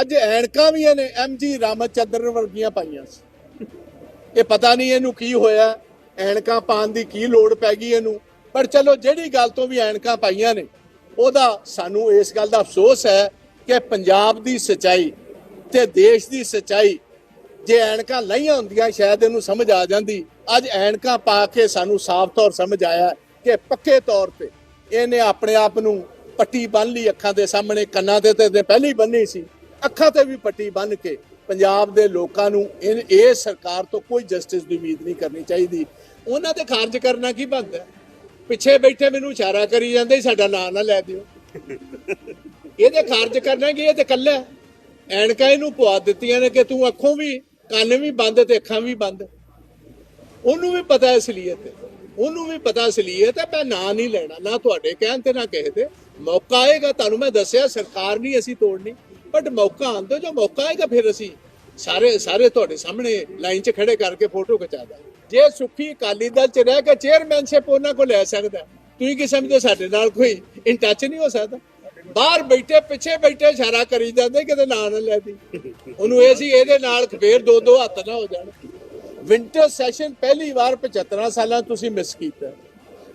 ਅੱਜ ਐਨਕਾਂ ਵੀ ਇਹਨੇ ਐਮਜੀ ਰਾਮਚੰਦਰਨ ਵਰਗੀਆਂ ਪਾਈਆਂ ਸੀ। ਇਹ ਪਤਾ ਨਹੀਂ ਇਹਨੂੰ ਕੀ ਹੋਇਆ, ਐਨਕਾਂ ਪਾਉਣ ਦੀ ਕੀ ਲੋੜ ਪੈ ਗਈ ਇਹਨੂੰ। ਪਰ ਚਲੋ ਜਿਹੜੀ ਗੱਲ ਤੋਂ ਵੀ ਐਨਕਾਂ ਪਾਈਆਂ ਨੇ, ਉਹਦਾ ਸਾਨੂੰ ਇਸ ਗੱਲ ਦਾ ਅਫਸੋਸ ਹੈ ਕਿ ਪੰਜਾਬ ਦੀ ਸਚਾਈ ਤੇ ਦੇਸ਼ ਦੀ ਸਚਾਈ, ਜੇ ਐਨਕਾਂ ਲਈਆਂ ਹੁੰਦੀਆਂ, ਸ਼ਾਇਦ ਇਹਨੂੰ ਸਮਝ ਆ ਜਾਂਦੀ। ਅੱਜ ਐਨਕਾਂ ਪਾ ਕੇ ਸਾਨੂੰ ਸਾਫ਼ ਤੌਰ ਸਮਝ ਆਇਆ ਕਿ ਪੱਕੇ ਤੌਰ ਤੇ ਇਹਨੇ ਆਪਣੇ ਆਪ ਨੂੰ ਪੱਟੀ ਬੰਨ ਲਈ ਅੱਖਾਂ ਦੇ ਸਾਹਮਣੇ, ਕੰਨਾਂ ਤੇ ਤੇ ਪਹਿਲਾਂ ਬੰਨੀ ਸੀ। ਅੱਖਾਂ ਤੇ ਵੀ ਪੱਟੀ ਬੰਨ ਕੇ ਪੰਜਾਬ ਦੇ ਲੋਕਾਂ ਨੂੰ ਇਹ ਸਰਕਾਰ ਤੋਂ ਕੋਈ ਜਸਟਿਸ ਦੀ ਉਮੀਦ ਨਹੀਂ ਕਰਨੀ ਚਾਹੀਦੀ। ਉਹਨਾਂ ਤੇ ਖਾਰਜ ਕਰਨਾ ਕੀ ਬੰਦ ਹੈ? ਪਿੱਛੇ ਬੈਠੇ ਮੈਨੂੰ ਇਸ਼ਾਰਾ ਕਰੀ ਜਾਂਦੇ ਸਾਡਾ ਨਾਂ ਨਾ ਲੈ ਦਿਓ। ਇਹਦੇ ਖਾਰਜ ਕਰਨਾ ਕਿ ਇਹ ਤੇ ਕੱਲਾ ਐਨਕਾਂ ਇਹਨੂੰ ਪਵਾ ਦਿੱਤੀਆਂ ਨੇ ਕਿ ਤੂੰ ਅੱਖੋਂ ਵੀ ਕੰਨ ਵੀ ਬੰਦ ਤੇ ਅੱਖਾਂ ਵੀ ਬੰਦ। ਉਹਨੂੰ ਵੀ ਪਤਾ ਅਸਲੀਅਤ। ਉਹਨੂੰ ਵੀ ਪਤਾ ਅਸਲੀਅਤ ਹੈ, ਮੈਂ ਨਾਂ ਨਹੀਂ ਲੈਣਾ, ਨਾ ਤੁਹਾਡੇ ਕਹਿਣ ਤੇ ਨਾ ਕਿਸੇ ਤੇ। ਮੌਕਾ ਆਏਗਾ, ਤੁਹਾਨੂੰ ਮੈਂ ਦੱਸਿਆ, ਸਰਕਾਰ ਨਹੀਂ ਅਸੀਂ ਤੋੜਨੀ। ਬਟ ਮੌਕਾ ਆਉਂਦਾ, ਜੋ ਮੌਕਾ ਆਏਗਾ ਫਿਰ ਅਸੀਂ ਸਾਰੇ ਸਾਰੇ ਤੁਹਾਡੇ ਸਾਹਮਣੇ ਲਾਈਨ 'ਚ ਖੜੇ ਕਰਕੇ ਫੋਟੋ ਖਿਚਾ ਦਾਂ ਜੇ ਸੁਖੀ ਅਕਾਲੀ ਦਲ 'ਚ ਰਹਿ ਕੇ ਚੇਅਰਮੈਨਸ਼ਿਪ ਉਹਨਾਂ ਕੋਲ ਲੈ ਸਕਦਾ ਤੁਸੀਂ ਕੀ ਸਮਝਦੇ ਸਾਡੇ ਨਾਲ ਕੋਈ ਇਨ ਟੱਚ ਨਹੀਂ ਹੋ ਸਕਦਾ? ਬਾਹਰ ਬੈਠੇ, ਪਿੱਛੇ ਬੈਠੇ ਇਸ਼ਾਰਾ ਕਰੀ ਜਾਂਦੇ, ਕਿਤੇ ਨਾਂ ਨਾ ਲੈ ਉਹਨੂੰ ਇਹ ਸੀ, ਇਹਦੇ ਨਾਲ ਫੇਰ ਦੋ ਦੋ ਹੱਥ ਨਾ ਹੋ ਜਾਣ। ਵਿੰਟਰ ਸੈਸ਼ਨ ਪਹਿਲੀ ਵਾਰ 75 ਸਾਲਾਂ ਤੁਸੀਂ ਮਿਸ ਕੀਤਾ।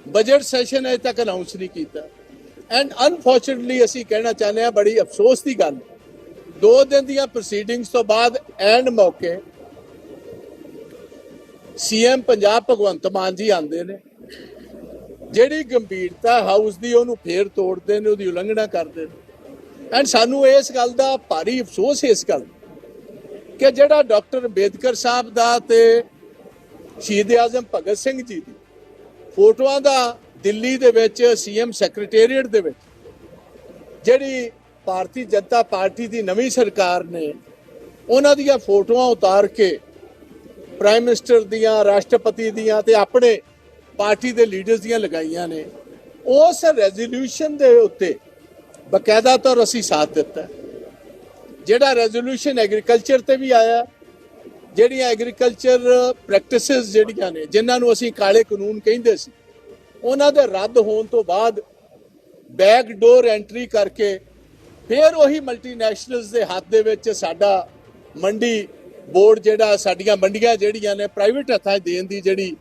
ਬਜਟ ਸੈਸ਼ਨ ਅਜੇ ਤੱਕ ਅਨਾਉਂਸ ਨਹੀਂ ਕੀਤਾ। ਐਂਡ ਅਨਫੋਰਚੂਨਟਲੀ ਅਸੀਂ ਕਹਿਣਾ ਚਾਹੁੰਦੇ ਹਾਂ, ਬੜੀ ਅਫਸੋਸ ਦੀ ਗੱਲ ਦੋ ਦਿਨ ਦੀਆਂ ਪ੍ਰੋਸੀਡਿੰਗਸ ਤੋਂ ਬਾਅਦ ਐਂਡ ਮੌਕੇ ਸੀਐਮ ਪੰਜਾਬ ਭਗਵੰਤ ਮਾਨ ਜੀ ਆਂਦੇ ਨੇ। ਜਿਹੜੀ ਗੰਭੀਰਤਾ ਹਾਊਸ ਦੀ ਉਹਨੂੰ ਫੇਰ ਤੋੜਦੇ ਨੇ, ਉਹਦੀ ਉਲੰਘਣਾ ਕਰਦੇ ਨੇ। ਐਂਡ ਸਾਨੂੰ ਇਸ ਗੱਲ ਦਾ ਭਾਰੀ ਅਫਸੋਸ ਇਸ ਗੱਲ ਕਿ ਜਿਹੜਾ ਡਾਕਟਰ ਅੰਬੇਦਕਰ ਸਾਹਿਬ ਦਾ ਤੇ ਸ਼ਹੀਦ ਆਜ਼ਮ ਭਗਤ ਸਿੰਘ ਜੀ ਦੀ ਫੋਟੋਆਂ ਦਾ ਦਿੱਲੀ ਦੇ ਵਿੱਚ ਸੀਐਮ ਸੈਕਟਰੀਏਟ ਦੇ ਵਿੱਚ ਜਿਹੜੀ ਭਾਰਤੀ ਜਨਤਾ ਪਾਰਟੀ ਦੀ ਨਵੀਂ ਸਰਕਾਰ ਨੇ ਉਹਨਾਂ ਦੀਆਂ ਫੋਟੋਆਂ ਉਤਾਰ ਕੇ ਪ੍ਰਾਈਮ ਮਿਨਿਸਟਰ ਦੀਆਂ, ਰਾਸ਼ਟਰਪਤੀ ਦੀਆਂ ਤੇ ਆਪਣੇ ਪਾਰਟੀ ਦੇ ਲੀਡਰਸ ਦੀਆਂ ਲਗਾਈਆਂ ਨੇ। ਉਸ ਰੈਜ਼ੋਲੂਸ਼ਨ ਦੇ ਉੱਤੇ ਬਕਾਇਦਾ ਤੌਰ ਅਸੀਂ ਸਾਥ ਦਿੱਤਾ। ਜਿਹੜਾ ਰੈਜ਼ੋਲੂਸ਼ਨ ਐਗਰੀਕਲਚਰ ਤੇ ਵੀ ਆਇਆ, ਜਿਹੜੀਆਂ ਐਗਰੀਕਲਚਰ ਪ੍ਰੈਕਟਿਸਿਸ ਜਿਹੜੀਆਂ ਨੇ, ਜਿਨ੍ਹਾਂ ਨੂੰ ਅਸੀਂ ਕਾਲੇ ਕਾਨੂੰਨ ਕਹਿੰਦੇ ਸੀ, ਉਹਨਾਂ ਦੇ ਰੱਦ ਹੋਣ ਤੋਂ ਬਾਅਦ ਬੈਕ ਡੋਰ ਐਂਟਰੀ ਕਰਕੇ ਫਿਰ ਉਹੀ ਮਲਟੀਨੈਸ਼ਨਲਸ ਦੇ ਹੱਥ ਦੇ ਵਿੱਚ ਸਾਡਾ ਮੰਡੀ ਬੋਰਡ ਜਿਹੜਾ, ਸਾਡੀਆਂ ਮੰਡੀਆਂ ਜਿਹੜੀਆਂ ਨੇ ਪ੍ਰਾਈਵੇਟ ਹੱਥਾਂ 'ਚ ਦੇਣ ਦੀ ਜਿਹੜੀ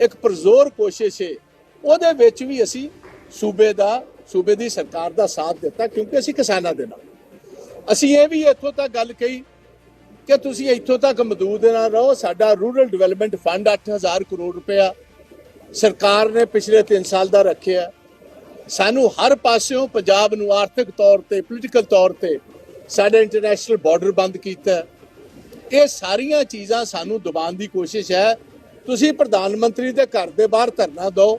ਇੱਕ ਪ੍ਰਜ਼ੋਰ ਕੋਸ਼ਿਸ਼ ਹੈ ਉਹਦੇ ਵਿੱਚ ਵੀ ਅਸੀਂ ਸੂਬੇ ਦਾ, ਸੂਬੇ ਦੀ ਸਰਕਾਰ ਦਾ ਸਾਥ ਦਿੱਤਾ ਕਿਉਂਕਿ ਅਸੀਂ ਕਿਸਾਨਾਂ ਦੇ ਨਾਲ। ਅਸੀਂ ਇਹ ਵੀ ਇੱਥੋਂ ਤੱਕ ਗੱਲ ਕਹੀ ਕਿ ਤੁਸੀਂ ਇੱਥੋਂ ਤੱਕ ਮਦੂਦ ਨਾ ਰਹੋ, ਸਾਡਾ ਰੂਰਲ ਡਿਵੈਲਪਮੈਂਟ ਫੰਡ 8000 ਕਰੋੜ ਰੁਪਇਆ ਸਰਕਾਰ ਨੇ ਪਿਛਲੇ 3 ਸਾਲ ਦਾ ਰੱਖਿਆ। ਸਾਨੂੰ ਹਰ ਪਾਸਿਓਂ ਪੰਜਾਬ ਨੂੰ ਆਰਥਿਕ ਤੌਰ ਤੇ ਪੋਲੀਟੀਕਲ ਤੌਰ ਤੇ ਸਾਡੇ ਇੰਟਰਨੈਸ਼ਨਲ ਬਾਰਡਰ ਬੰਦ ਕੀਤਾ ਇਹ ਸਾਰੀਆਂ ਚੀਜ਼ਾਂ ਸਾਨੂੰ ਦਬਾਉਣ ਦੀ ਕੋਸ਼ਿਸ਼ ਹੈ। ਤੁਸੀਂ ਪ੍ਰਧਾਨ ਮੰਤਰੀ ਦੇ ਘਰ ਦੇ ਬਾਹਰ ਧਰਨਾ ਦਿਓ।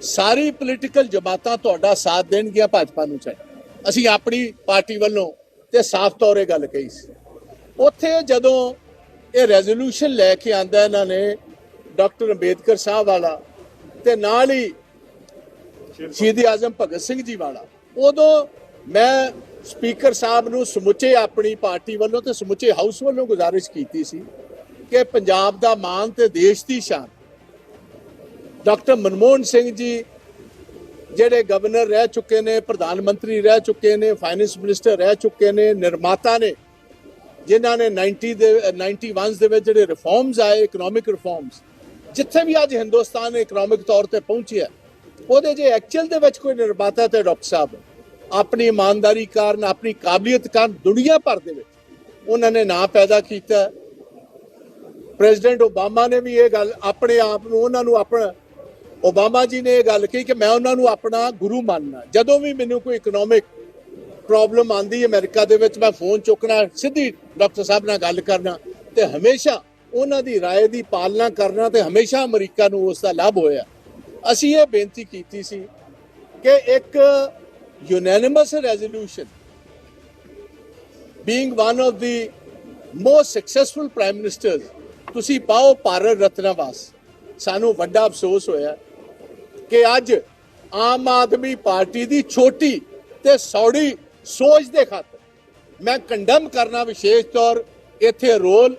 ਸਾਰੀ ਪੋਲੀਟੀਕਲ ਜਮਾਤਾਂ ਤੁਹਾਡਾ ਸਾਥ ਦੇਣਗੀਆਂ ਭਾਜਪਾ ਨੂੰ ਚਾਹੀਦਾ ਅਸੀਂ ਆਪਣੀ ਪਾਰਟੀ ਵੱਲੋਂ ਤੇ ਸਾਫ਼ ਤੌਰ ਇਹ ਗੱਲ ਕਹੀ ਸੀ। ਉੱਥੇ ਜਦੋਂ ਇਹ ਰੈਜ਼ੋਲੂਸ਼ਨ ਲੈ ਕੇ ਆਂਦਾ ਇਹਨਾਂ ਨੇ, ਡਾਕਟਰ ਅੰਬੇਦਕਰ ਸਾਹਿਬ ਵਾਲਾ, ਤੇ ਨਾਲ ਹੀ ਸ਼ਹੀਦ ਆਜ਼ਮ ਭਗਤ ਸਿੰਘ ਜੀ ਵਾਲਾ। ਉਦੋਂ ਮੈਂ ਸਪੀਕਰ ਸਾਹਿਬ ਨੂੰ ਸਮੁੱਚੇ ਆਪਣੀ ਪਾਰਟੀ ਵੱਲੋਂ ਤੇ ਸਮੁੱਚੇ ਹਾਊਸ ਵੱਲੋਂ ਗੁਜ਼ਾਰਿਸ਼ ਕੀਤੀ ਸੀ ਕਿ ਪੰਜਾਬ ਦਾ ਮਾਣ ਤੇ ਦੇਸ਼ ਦੀ ਸ਼ਾਨ। ਡਾਕਟਰ ਮਨਮੋਹਨ ਸਿੰਘ ਜੀ ਜਿਹੜੇ ਗਵਰਨਰ ਰਹਿ ਚੁੱਕੇ ਨੇ, ਪ੍ਰਧਾਨ ਮੰਤਰੀ ਰਹਿ ਚੁੱਕੇ ਨੇ, ਫਾਈਨੈਂਸ ਮਿਨਿਸਟਰ ਰਹਿ ਚੁੱਕੇ ਨੇ, ਨਿਰਮਾਤਾ ਨੇ, ਜਿਨ੍ਹਾਂ ਨੇ 90 ਦੇ 91 ਦੇ ਵਿੱਚ ਜਿਹੜੇ ਰਿਫਾਰਮਸ ਆਏ ਇਕਨੋਮਿਕ ਰਿਫਾਰਮਸ ਜਿੱਥੇ ਵੀ ਅੱਜ ਹਿੰਦੁਸਤਾਨ ਇਕਨੋਮਿਕ ਤੌਰ ਤੇ ਪਹੁੰਚਿਆ ਉਹਦੇ ਜੇ ਐਕਚੁਅਲ ਦੇ ਵਿੱਚ ਕੋਈ ਨਿਰਮਾਤਾ ਤੇ ਡਾਕਟਰ ਸਾਹਿਬ ਆਪਣੀ ਇਮਾਨਦਾਰੀ ਕਾਰਨ ਆਪਣੀ ਕਾਬਲੀਅਤ ਕਾਰਨ ਦੁਨੀਆ ਭਰ ਦੇ ਵਿੱਚ ਉਹਨਾਂ ਨੇ ਨਾਂ ਪੈਦਾ ਕੀਤਾ ਪ੍ਰੈਜ਼ੀਡੈਂਟ ਓਬਾਮਾ ਨੇ ਵੀ ਇਹ ਗੱਲ ਆਪਣੇ ਆਪ ਨੂੰ ਉਹਨਾਂ ਨੂੰ ਆਪਣਾ ਓਬਾਮਾ ਜੀ ਨੇ ਇਹ ਗੱਲ ਕਹੀ ਕਿ ਮੈਂ ਉਹਨਾਂ ਨੂੰ ਆਪਣਾ ਗੁਰੂ ਮੰਨਣਾ ਜਦੋਂ ਵੀ ਮੈਨੂੰ ਕੋਈ ਇਕਨੋਮਿਕ ਪ੍ਰੋਬਲਮ ਆਂਦੀ ਅਮਰੀਕਾ ਦੇ ਵਿੱਚ ਮੈਂ ਫੋਨ ਚੁੱਕਣਾ ਸਿੱਧੀ ਡਾਕਟਰ ਸਾਹਿਬ ਨਾਲ ਗੱਲ ਕਰਨਾ ਤੇ ਹਮੇਸ਼ਾ ਉਹਨਾਂ ਦੀ رائے ਦੀ ਪਾਲਣਾ ਕਰਨਾ ਤੇ ਹਮੇਸ਼ਾ ਅਮਰੀਕਾ ਨੂੰ ਉਸ ਦਾ ਲਾਭ ਹੋਇਆ ਅਸੀਂ ਇਹ ਬੇਨਤੀ ਕੀਤੀ ਸੀ ਕਿ ਇੱਕ unanimous resolution being one of the most successful prime ministers ਤੁਸੀਂ ਪਾਓ ਭਾਰਤ ਰਤਨਾ ਵਾਸ। ਸਾਨੂੰ ਵੱਡਾ ਅਫਸੋਸ ਹੋਇਆ ਕਿ ਅੱਜ ਆਮ ਆਦਮੀ ਪਾਰਟੀ ਦੀ ਛੋਟੀ ਤੇ ਸੌੜੀ ਸੋਚ ਦੇ ਖਾਤਰ ਮੈਂ ਕੰਡਮ ਕਰਨਾ ਵਿਸ਼ੇਸ਼ ਤੌਰ ਇੱਥੇ ਰੋਲ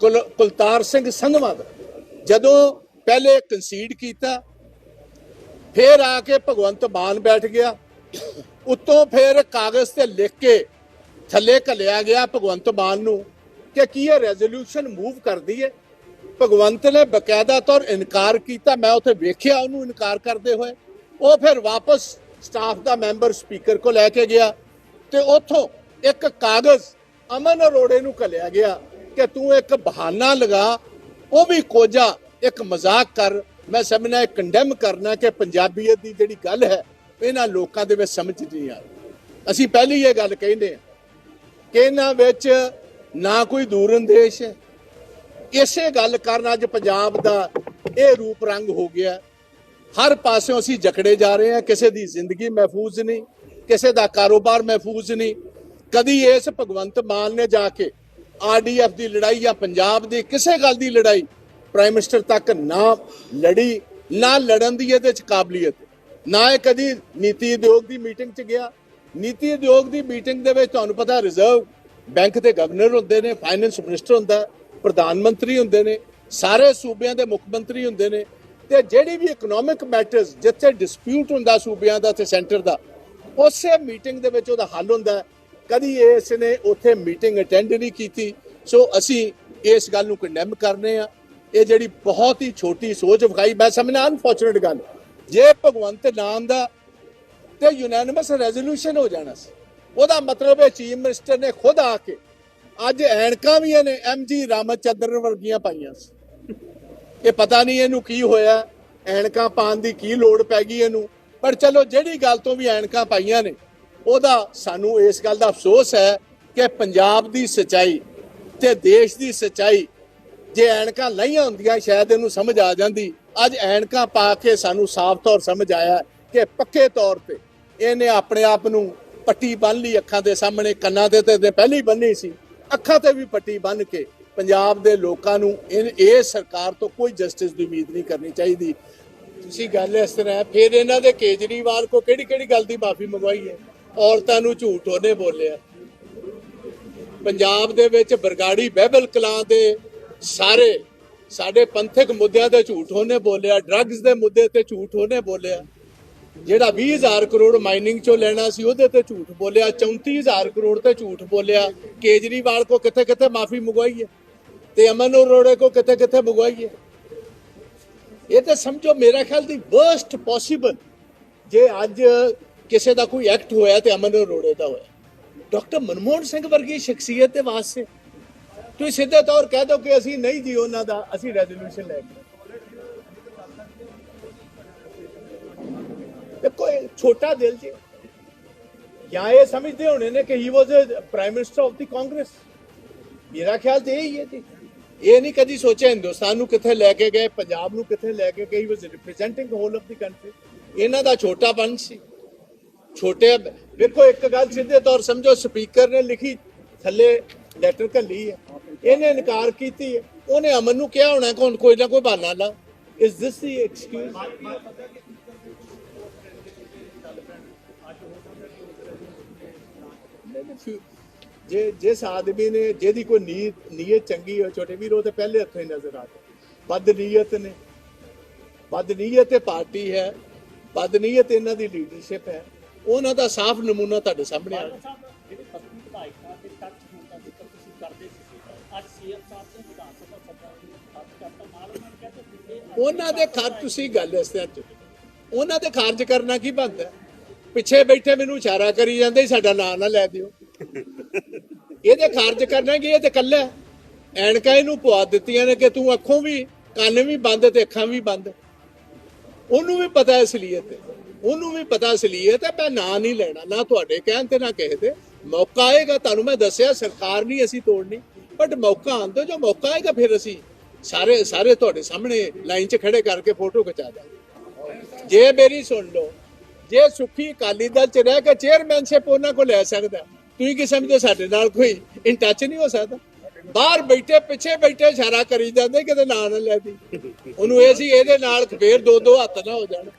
ਕੁਲ- ਕੁਲਤਾਰ ਸਿੰਘ ਸੰਧਵਾ ਦਾ। ਜਦੋਂ ਪਹਿਲੇ ਕੰਸੀਡ ਕੀਤਾ, ਫਿਰ ਆ ਕੇ ਭਗਵੰਤ ਮਾਨ ਬੈਠ ਗਿਆ। ਉੱਤੋਂ ਫਿਰ ਕਾਗਜ਼ ਤੇ ਲਿਖ ਕੇ ਥੱਲੇ ਘਲਿਆ ਗਿਆ ਭਗਵੰਤ ਮਾਨ ਨੂੰ ਕਿ ਕੀ ਇਹ ਰੈਜ਼ੋਲੂਸ਼ਨ ਮੂਵ ਕਰਦੀ ਹੈ ਭਗਵੰਤ ਨੇ ਬਕਾਇਦਾ ਤੌਰ ਇਨਕਾਰ ਕੀਤਾ, ਮੈਂ ਉੱਥੇ ਵੇਖਿਆ ਉਹਨੂੰ ਇਨਕਾਰ ਕਰਦੇ ਹੋਏ। ਉਹ ਫਿਰ ਵਾਪਸ ਸਟਾਫ ਦਾ ਮੈਂਬਰ ਸਪੀਕਰ ਕੋ ਲੈ ਕੇ ਗਿਆ ਤੇ ਉੱਥੋਂ ਇੱਕ ਕਾਗਜ਼ ਅਮਨ ਅਰੋੜੇ ਨੂੰ ਘੱਲਿਆ ਗਿਆ ਕਿ ਤੂੰ ਇੱਕ ਬਹਾਨਾ ਲਗਾ, ਉਹ ਵੀ ਕੋਜਾ ਇੱਕ ਮਜ਼ਾਕ ਕਰ, ਮੈਂ ਸਮਝਣਾ ਇਹ ਕੰਡੈਮ ਕਰਨਾ ਕਿ ਪੰਜਾਬੀਅਤ ਦੀ ਜਿਹੜੀ ਗੱਲ ਹੈ, ਇਹਨਾਂ ਲੋਕਾਂ ਦੇ ਵਿੱਚ ਸਮਝ ਨਹੀਂ ਆ ਅਸੀਂ ਪਹਿਲੀ ਇਹ ਗੱਲ ਕਹਿੰਦੇ ਹਾਂ ਕਿ ਇਹਨਾਂ ਵਿੱਚ ਨਾ ਕੋਈ ਦੂਰੰਦੇਸ਼ ਹੈ। ਇਸੇ ਗੱਲ ਕਾਰਨ ਅੱਜ ਪੰਜਾਬ ਦਾ ਇਹ ਰੂਪ ਰੰਗ ਹੋ ਗਿਆ। ਹਰ ਪਾਸਿਓਂ ਅਸੀਂ ਜਕੜੇ ਜਾ ਰਹੇ ਹਾਂ, ਕਿਸੇ ਦੀ ਜ਼ਿੰਦਗੀ ਮਹਿਫੂਜ਼ ਨਹੀਂ, ਕਿਸੇ ਦਾ ਕਾਰੋਬਾਰ ਮਹਿਫੂਜ਼ ਨਹੀਂ। ਕਦੀ ਇਸ ਭਗਵੰਤ ਮਾਨ ਨੇ ਜਾ ਕੇ ਆਰਡੀਐਫ ਦੀ ਲੜਾਈ ਜਾਂ ਪੰਜਾਬ ਦੀ ਕਿਸੇ ਗੱਲ ਦੀ ਲੜਾਈ ਪ੍ਰਾਈਮ ਮਿਨਿਸਟਰ ਤੱਕ ਨਾ ਲੜੀ, ਨਾ ਲੜਨ ਦੀ ਇਹਦੇ ਚ ਕਾਬਲੀਅਤ। ਨਾ ਇਹ ਕਦੀ ਨੀਤੀ ਉਦਯੋਗ ਦੀ ਮੀਟਿੰਗ 'ਚ ਗਿਆ। ਨੀਤੀ ਉਦਯੋਗ ਦੀ ਮੀਟਿੰਗ ਦੇ ਵਿੱਚ ਤੁਹਾਨੂੰ ਪਤਾ ਰਿਜ਼ਰਵ ਬੈਂਕ ਦੇ ਗਵਰਨਰ ਹੁੰਦੇ ਨੇ ਫਾਈਨੈਂਸ ਮਿਨਿਸਟਰ ਹੁੰਦਾ, ਪ੍ਰਧਾਨ ਮੰਤਰੀ ਹੁੰਦੇ ਨੇ, ਸਾਰੇ ਸੂਬਿਆਂ ਦੇ ਮੁੱਖ ਮੰਤਰੀ ਹੁੰਦੇ ਨੇ। ਤੇ ਜਿਹੜੀ ਵੀ ਇਕਨੋਮਿਕ ਮੈਟਰਸ ਜਿੱਥੇ ਡਿਸਪਿਊਟ ਹੁੰਦਾ ਸੂਬਿਆਂ ਦਾ ਤੇ ਸੈਂਟਰ ਦਾ, ਉਸੇ ਮੀਟਿੰਗ ਦੇ ਵਿੱਚ ਉਹਦਾ ਹੱਲ ਹੁੰਦਾ। ਕਦੀ ਇਸ ਨੇ ਉੱਥੇ ਮੀਟਿੰਗ ਅਟੈਂਡ ਨਹੀਂ ਕੀਤੀ। ਸੋ ਅਸੀਂ ਇਸ ਗੱਲ ਨੂੰ ਕੰਡੈਮ ਕਰਨੇ ਆ। ਇਹ ਜਿਹੜੀ ਬਹੁਤ ਹੀ ਛੋਟੀ ਸੋਚ ਵਿਖਾਈ। ਮੈਂ ਸਮਝਣਾ ਅਨਫੋਰਚੂਨੇਟ ਗੱਲ। ਜੇ ਭਗਵੰਤ ਨਾਮ ਦਾ ਤੇ ਯੂਨੈਨਿਮਸ ਰੈਜ਼ੋਲੂਸ਼ਨ ਹੋ ਜਾਣਾ ਸੀ, ਉਹਦਾ ਮਤਲਬ ਹੈ ਚੀਫ ਮਿਨਿਸਟਰ ਨੇ ਖੁਦ ਆ ਕੇ ਅੱਜ ਐਨਕਾਂ ਵੀ ਇਹਨੇ ਐਮਜੀ ਰਾਮਚੰਦਰਨ ਵਰਗੀਆਂ ਪਾਈਆਂ ਸੀ। ਇਹ ਪਤਾ ਨਹੀਂ ਇਹਨੂੰ ਕੀ ਹੋਇਆ, ਐਨਕਾਂ ਪਾਉਣ ਦੀ ਕੀ ਲੋੜ ਪੈ ਗਈ ਇਹਨੂੰ। ਪਰ ਚਲੋ, ਜਿਹੜੀ ਗੱਲ ਤੋਂ ਵੀ ਐਨਕਾਂ ਪਾਈਆਂ ਨੇ, ਉਹਦਾ ਸਾਨੂੰ ਇਸ ਗੱਲ ਦਾ ਅਫਸੋਸ ਹੈ ਕਿ ਪੰਜਾਬ ਦੀ ਸਚਾਈ ਤੇ ਦੇਸ਼ ਦੀ ਸਚਾਈ ਜੇ ਐਨਕਾਂ ਲਈਆਂ ਹੁੰਦੀਆਂ, ਸ਼ਾਇਦ ਇਹਨੂੰ ਸਮਝ ਆ ਜਾਂਦੀ। ਅੱਜ ਐਨਕਾਂ ਪਾ ਕੇ ਸਾਨੂੰ ਸਾਫ਼ ਤੌਰ ਸਮਝ ਆਇਆ ਕਿ ਪੱਕੇ ਤੌਰ ਤੇ ਇਹਨੇ ਆਪਣੇ ਆਪ ਨੂੰ ਪੱਟੀ ਬੰਨ ਲਈ ਅੱਖਾਂ ਦੇ ਸਾਹਮਣੇ, ਕੰਨਾਂ ਤੇ ਤੇ ਪਹਿਲਾਂ ਬੰਨੀ ਸੀ। ਅੱਖਾਂ ਤੇ ਵੀ ਪੱਟੀ ਬੰਨ ਕੇ ਪੰਜਾਬ ਦੇ ਲੋਕਾਂ ਨੂੰ ਇਹ ਇਹ ਸਰਕਾਰ ਤੋਂ ਕੋਈ ਜਸਟਿਸ ਦੀ ਉਮੀਦ ਨਹੀਂ ਕਰਨੀ ਚਾਹੀਦੀ। ਤੁਸੀਂ ਗੱਲ ਇਸ ਤਰ੍ਹਾਂ ਫਿਰ ਇਹਨਾਂ ਦੇ ਕੇਜਰੀਵਾਲ ਕੋ ਕਿਹੜੀ ਕਿਹੜੀ ਗੱਲ ਦੀ ਮਾਫੀ ਮੰਗਵਾਈ ਹੈ? ਔਰਤਾਂ ਨੂੰ ਝੂਠ ਉਹਨੇ ਬੋਲਿਆ। ਪੰਜਾਬ ਦੇ ਵਿੱਚ ਬਰਗਾੜੀ ਬਹਿਬਲ ਕਲਾਂ ਦੇ ਸਾਰੇ, ਸਾਡੇ ਪੰਥਕ ਮੁੱਦਿਆਂ ਤੇ ਝੂਠ ਉਹਨੇ ਬੋਲਿਆ ਡਰੱਗਸ ਦੇ ਮੁੱਦੇ ਤੇ ਝੂਠ ਉਹਨੇ ਬੋਲਿਆ। ਜਿਹੜਾ 20000 ਕਰੋੜ ਮਾਈਨਿੰਗ ਚੋਂ ਲੈਣਾ ਸੀ, ਉਹਦੇ ਤੇ ਝੂਠ ਬੋਲਿਆ 34000 ਕਰੋੜ ਤੇ ਝੂਠ ਬੋਲਿਆ। ਕੇਜਰੀਵਾਲ ਕੋ ਕਿੱਥੇ ਕਿੱਥੇ ਮਾਫੀ ਮੰਗਵਾਈ ਹੈ? ਤੇ ਅਮਨ ਅਰੋੜੇ ਕੋ ਕਿੱਥੇ ਕਿੱਥੇ ਮੰਗਵਾਈ ਹੈ? ਇਹ ਤਾਂ ਸਮਝੋ, ਮੇਰਾ ਖਿਆਲ ਦੀ ਵਰਸਟ ਪੋਸੀਬਲ ਜੇ ਅੱਜ ਕਿਸੇ ਦਾ ਕੋਈ ਐਕਟ ਹੋਇਆ ਤੇ ਅਮਨ ਅਰੋੜੇ ਦਾ ਹੋਇਆ। ਡਾਕਟਰ ਮਨਮੋਹਨ ਸਿੰਘ ਵਰਗੀ ਸ਼ਖਸੀਅਤ ਦੇ ਵਾਸਤੇ। ਤੁਸੀਂ ਸਿੱਧੇ ਤੌਰ ਕਹਿ ਦਿਓ ਕਿ ਅਸੀਂ ਨਹੀਂ ਜੀ ਉਹਨਾਂ ਦਾ, ਅਸੀਂ ਰੈਜ਼ੋਲੂਸ਼ਨ ਲੈ ਕੇ। ਦੇਖੋ, ਇਹ ਛੋਟਾ ਦਿਲ ਜੀ। ਜਾਂ ਇਹ ਸਮਝਦੇ ਹੋਣੇ ਨੇ ਕਿ he was prime minister of the Congress ਮੇਰਾ ਖਿਆਲ ਤੇ ਇਹ ਹੀ ਹੈ ਜੀ। ਇਹ ਨਹੀਂ ਕਦੀ ਸੋਚਿਆ ਹਿੰਦੁਸਤਾਨ ਨੂੰ ਕਿੱਥੇ ਲੈ ਕੇ ਗਏ, ਪੰਜਾਬ ਨੂੰ ਕਿੱਥੇ ਲੈ ਕੇ ਗਏ। He was representing whole of the country ਇਹਨਾਂ ਦਾ ਛੋਟਾ ਪੰਨ ਸੀ। ਛੋਟੇ ਵੇਖੋ ਇੱਕ ਗੱਲ ਸਿੱਧੇ ਤੌਰ ਸਮਝੋ, ਸਪੀਕਰ ਨੇ ਲਿਖੀ, ਥੱਲੇ ਲੈਟਰ ਘੱਲੀ ਹੈ। ਇਹਨੇ ਇਨਕਾਰ ਕੀਤੀ ਹੈ। ਉਹਨੇ ਅਮਨ ਨੂੰ ਕਿਹਾ ਹੋਣਾ ਕਿ ਕੋਈ ਨਾ ਕੋਈ ਬਹਾਨਾ ਲਾ। ਇਸ ਦਿਸ ਦੀ ਐਕਸਕਿਊਜ਼ ਜੇ ਜਿਸ ਆਦਮੀ ਨੇ, ਜਿਹਦੀ ਕੋਈ ਨੀਅਤ ਨੀਅਤ ਚੰਗੀ ਹੋ, ਛੋਟੇ ਵੀਰ, ਉਹ ਤੇ ਪਹਿਲੇ ਹੱਥੋਂ ਹੀ ਨਜ਼ਰ ਆ ਬਦ ਨੀਅਤ ਨੇ। ਬਦ ਨੀਅਤ ਇਹ ਪਾਰਟੀ ਹੈ। ਬਦ ਨੀਅਤ ਇਹਨਾਂ ਦੀ ਲੀਡਰਸ਼ਿਪ ਹੈ। ਉਹਨਾਂ ਦਾ ਸਾਫ਼ ਨਮੂਨਾ ਤੁਹਾਡੇ ਸਾਹਮਣੇ ਆ ਰਿਹਾ ਉਹਨਾਂ ਨੇ ਦੇ ਖਰਚ ਤੁਸੀਂ ਗੱਲ ਇਸ ਤਰ੍ਹਾਂ ਉਹਨਾਂ ਦੇ ਖਰਚ ਕਰਨਾ ਕੀ ਬਣਦਾ ਪਿੱਛੇ ਬੈਠੇ ਮੈਨੂੰ ਇਸ਼ਾਰਾ ਕਰੀ ਜਾਂਦੇ ਸਾਡਾ ਨਾਂ ਨਾ ਲੈ ਦਿਓ। ਇਹਦੇ ਖਰਚ ਕਰਨਾ ਕਿ ਇਹ ਤੇ ਕੱਲਾ ਹੈ। ਐਨਕਾਂ ਇਹਨੂੰ ਪਵਾ ਦਿੱਤੀਆਂ ਨੇ ਕਿ ਤੂੰ ਅੱਖੋਂ ਵੀ, ਕੰਨ ਵੀ ਬੰਦ, ਤੇ ਅੱਖਾਂ ਵੀ ਬੰਦ। ਉਹਨੂੰ ਵੀ ਪਤਾ ਅਸਲੀਅਤ ਉਹਨੂੰ ਵੀ ਪਤਾ ਅਸਲੀਅਤ ਹੈ ਮੈਂ ਨਾਂ ਨਹੀਂ ਲੈਣਾ। ਨਾ ਤੁਹਾਡੇ ਕਹਿਣ ਤੇ, ਨਾ ਕਿਸੇ ਦੇ ਮੌਕਾ ਆਏਗਾ, ਤੁਹਾਨੂੰ ਮੈਂ ਦੱਸਿਆ, ਸਰਕਾਰ ਨਹੀਂ ਅਸੀਂ ਤੋੜਨੀ। ਬਟ ਮੌਕਾ ਆਉਂਦਾ, ਜੋ ਮੌਕਾ ਆਏਗਾ, ਫਿਰ ਅਸੀਂ ਸਾਰੇ ਸਾਰੇ ਤੁਹਾਡੇ ਸਾਹਮਣੇ ਲਾਈਨ 'ਚ ਖੜੇ ਕਰਕੇ ਫੋਟੋ ਖਿਚਾ ਦਾਂਗੇ। ਜੇ ਮੇਰੀ ਸੁਣ ਲਓ, ਜੇ ਸੁਖੀ ਅਕਾਲੀ ਦਲ 'ਚ ਰਹਿ ਕੇ ਚੇਅਰਮੈਨ ਚੇਅਰਮੈਨਸ਼ਿਪ ਉਹਨਾਂ ਕੋਲ ਲੈ ਸਕਦਾ, ਤੁਸੀਂ ਕੀ ਸਮਝਦੇ ਸਾਡੇ ਨਾਲ ਕੋਈ ਇਨ ਟੱਚ ਨਹੀਂ ਹੋ ਸਕਦਾ? ਬਾਹਰ ਬੈਠੇ, ਪਿੱਛੇ ਬੈਠੇ ਇਸ਼ਾਰਾ ਕਰੀ ਜਾਂਦੇ, ਕਿਤੇ ਨਾਂ ਨਾ ਲੈ ਦੀ। ਉਹਨੂੰ ਇਹ ਸੀ, ਇਹਦੇ ਨਾਲ ਫੇਰ ਦੋ ਦੋ ਹੱਥ ਨਾ ਹੋ ਜਾਣ।